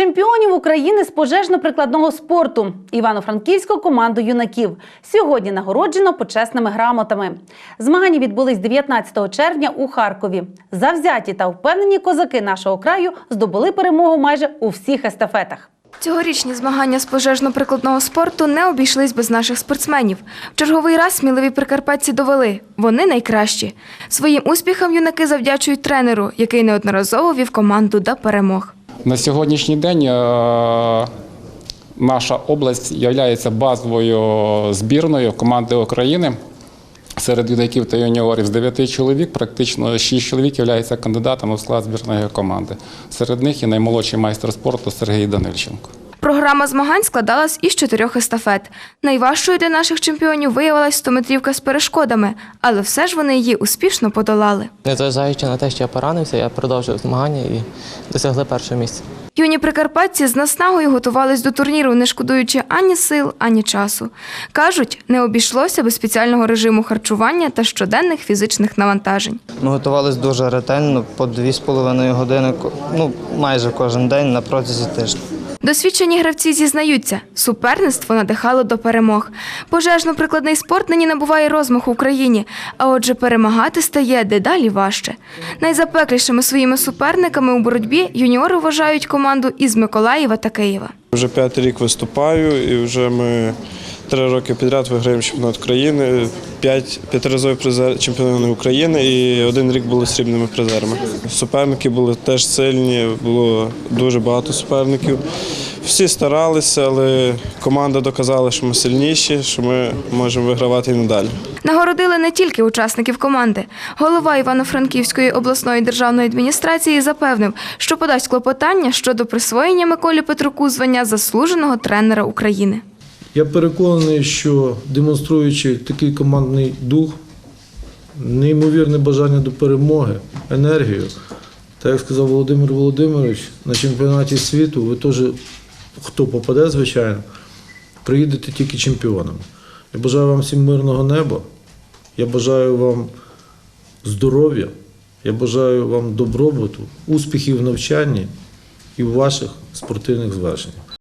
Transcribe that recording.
Чемпіонів України з пожежно-прикладного спорту Івано-Франківську команду юнаків сьогодні нагороджено почесними грамотами. Змагання відбулись 19 червня у Харкові. Завзяті та впевнені козаки нашого краю здобули перемогу майже у всіх естафетах. Цьогорічні змагання з пожежно-прикладного спорту не обійшлись без наших спортсменів. В черговий раз сміливі прикарпатці довели – вони найкращі. Своїм успіхам юнаки завдячують тренеру, який неодноразово вів команду до перемог. На сьогоднішній день е, наша область є базовою збірною команди України. Серед юнаків та юніорів з 9 чоловік практично 6 чоловік є кандидатами в склад збірної команди. Серед них і наймолодший майстер спорту Сергій Данильченко. Програма змагань складалась із чотирьох естафет. Найважчою для наших чемпіонів виявилась 100-метрівка з перешкодами, але все ж вони її успішно подолали. Незважаючи на те, що я поранився, я продовжив змагання і досягли першого місця. Юні прикарпатці з наснагою готувались до турніру, не шкодуючи ані сил, ані часу. Кажуть, не обійшлося без спеціального режиму харчування та щоденних фізичних навантажень. Ми готувалися дуже ретельно, по 2,5 години, ну майже кожен день на протязі тижня. Досвідчені гравці зізнаються, суперництво надихало до перемог. Пожежно-прикладний спорт нині набуває розмаху в Україні, а отже, перемагати стає дедалі важче. Найзапеклішими своїми суперниками у боротьбі юніори вважають команду із Миколаєва та Києва. Вже п'ятий рік виступаю, і вже ми три роки підряд виграємо чемпіонат країни, п'ять п'ятиразові призер чемпіони України і один рік були срібними призерами. Суперники були теж сильні, було дуже багато суперників. Всі старалися, але команда доказала, що ми сильніші, що ми можемо вигравати і надалі. Нагородили не тільки учасників команди. Голова Івано-Франківської обласної державної адміністрації запевнив, що подасть клопотання щодо присвоєння Миколі Петруку звання заслуженого тренера України. Я переконаний, що демонструючи такий командний дух, неймовірне бажання до перемоги, енергію, так як сказав Володимир Володимирович, на чемпіонаті світу ви теж, хто попаде, звичайно, приїдете тільки чемпіонами. Я бажаю вам всім мирного неба, я бажаю вам здоров'я, я бажаю вам добробуту, успіхів в навчанні і в ваших спортивних звершеннях.